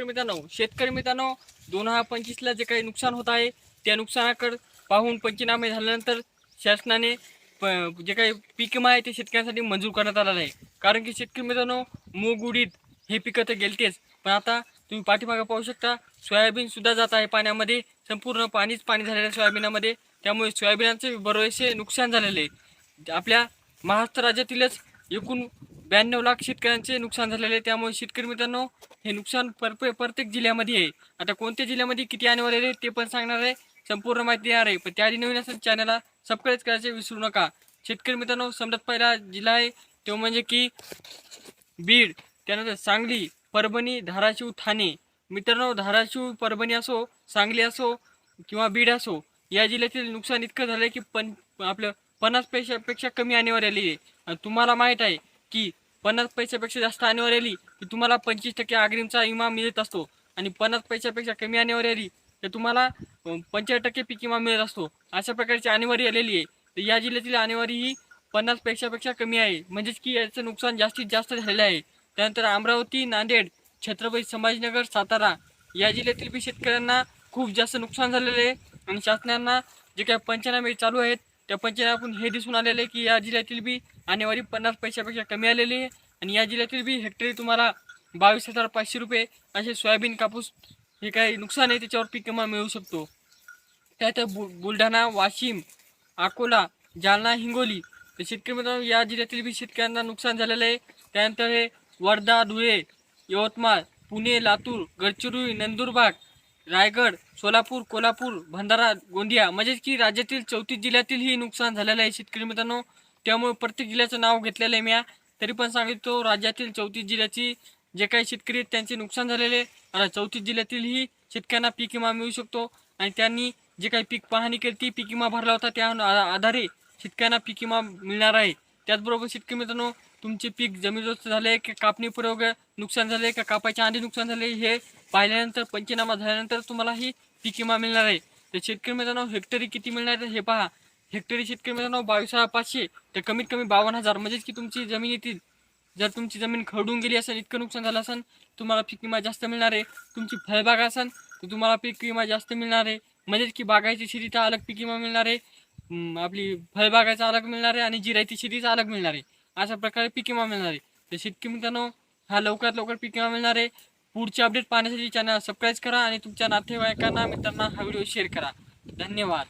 शेतकरी मित्रांनो शेतकरी मित्रांनो दोन हजार पंचवीसला जे काही नुकसान होत आहे त्या नुकसानाकडे पाहून पंचनामे झाल्यानंतर शासनाने प- जे काही पीक विमा आहे ते शेतकऱ्यांसाठी मंजूर करण्यात आलेलं आहे. कारण की शेतकरी मित्रांनो मूग उडीद हे पिकं तर गेलतेच. पण आता तुम्ही पाठीमागं पाहू शकता सोयाबीनसुद्धा जात आहे पाण्यामध्ये. संपूर्ण पाणीच पाणी झालेलं आहे सोयाबीनामध्ये. त्यामुळे सोयाबीनाचे बरेचसे नुकसान झालेले आहे. आपल्या महाराष्ट्र राज्यातीलच एकूण ब्याण्णव लाख शेतकऱ्यांचे नुकसान झालेले आहे. त्यामुळे शेतकरी मित्रांनो हे नुकसान पर प्रत्येक जिल्ह्यामध्ये आहे. आता कोणत्या जिल्ह्यामध्ये किती आणवर आहे ते पण सांगणार आहे. संपूर्ण माहिती देणार आहे. पण त्याआधी नवीन असेल चॅनलला सबस्क्राईब करायचे विसरू नका. शेतकरी मित्रांनो समजत पहिला जिल्हा आहे तो म्हणजे की बीड. त्यानंतर सांगली परभणी धाराशिव ठाणे. मित्रांनो धाराशिव परभणी असो सांगली असो किंवा बीड असो या जिल्ह्यातील नुकसान इतकं झालं आहे की पण आपलं पन्नास पैशापेक्षा कमी आणीवर आली आहे. आणि तुम्हाला माहीत आहे की पन्नास पैशापेक्षा जास्त आणीवर आली की तुम्हाला पंचवीस टक्के अग्रिमचा विमा मिळत असतो. आणि पन्नास पैशापेक्षा कमी आणीवर आली तर तुम्हाला पंचेचाळीस टक्के पीक विमा मिळत असतो. अशा प्रकारची आणीवारी आलेली आहे. तर या जिल्ह्यातील आणीवारी ही पन्नास पैशापेक्षा कमी आहे. म्हणजेच की याचं नुकसान जास्तीत जास्त झालेलं आहे. त्यानंतर अमरावती नांदेड छत्रपती संभाजीनगर सातारा या जिल्ह्यातील बी शेतकऱ्यांना खूप जास्त नुकसान झालेलं आहे. आणि शासनांना जे काही पंचनामे चालू आहेत त्या पंचनाम्यातून हे दिसून आलेलं आहे की या जिल्ह्यातील बी आणेवारी पन्नास पैशापेक्षा कमी आलेली आहे. आणि या जिल्ह्यातील बी हेक्टरी तुम्हाला बावीस हजार पाचशे रुपये असे सोयाबीन कापूस हे काही नुकसान आहे त्याच्यावर पीक विमा मिळू शकतो. त्यात बु बुलढाणा वाशिम अकोला जालना हिंगोली तर शेतकरी मित्रांनो या जिल्ह्यातील बी शेतकऱ्यांना नुकसान झालेलं आहे. त्यानंतर हे वर्धा धुळे यवतमाळ पुणे लातूर गडचिरोली नंदुरबार रायगड सोलापूर कोल्हापूर भंडारा गोंदिया म्हणजेच की राज्यातील चौतीस जिल्ह्यातील ही नुकसान झालेलं आहे शेतकरी मित्रांनो. त्यामुळे प्रत्येक जिल्ह्याचं नाव घेतलेलं आहे मी तरी पण सांगिततो राज्यातील चौतीस जिल्ह्याची जे काही शेतकरी आहेत त्यांचे नुकसान झालेले आता चौतीस जिल्ह्यातीलही शेतकऱ्यांना पीक विमा मिळू शकतो. आणि त्यांनी जे काही पीक पाहणी केली ती पीक विमा भरला होता. त्या आधारे शेतकऱ्यांना पीक विमा मिळणार आहे. त्याचबरोबर शेतकरी मित्रांनो तुमचे पीक जमीनदोस्त झाले की कापणी प्रयोग नुकसान झाले का? कापायच्या आधी नुकसान झाले हे पाहिल्यानंतर पंचनामा झाल्यानंतर तुम्हाला ही पीक विमा मिळणार आहे. तर शेतकरी मित्रांनो हेक्टरी किती मिळणार आहे हे पहा. हेक्टरी शेतकरी मित्रांनो बावीस हजार पाचशे तर कमीत कमी बावन्न हजार. म्हणजेच की तुमची जमिनीतील जर तुमची जमीन खरडून गेली असेल इतकं नुकसान झालं असेल तुम्हाला पीक विमा जास्त मिळणार आहे. तुमची फळबाग असेल तर तुम्हाला पीक विमा जास्त मिळणार आहे. म्हणजेच की बागायती शेतीचा अलग पीक विमा मिळणार आहे. आपली फळबागाचा अलग मिळणार आहे आणि जिरायती शेतीचा अलग मिळणार आहे. अशा प्रकारे पीक विमा मिळणार आहे. तर शेतकरी मित्रांनो हा लवकरात लवकर पीक विमा मिळणार आहे. पुढचे अपडेट पाहण्यासाठी चॅनल सबस्क्राईब करा आणि तुमच्या नातेवाईकांना मित्रांना हा व्हिडिओ शेअर करा. धन्यवाद.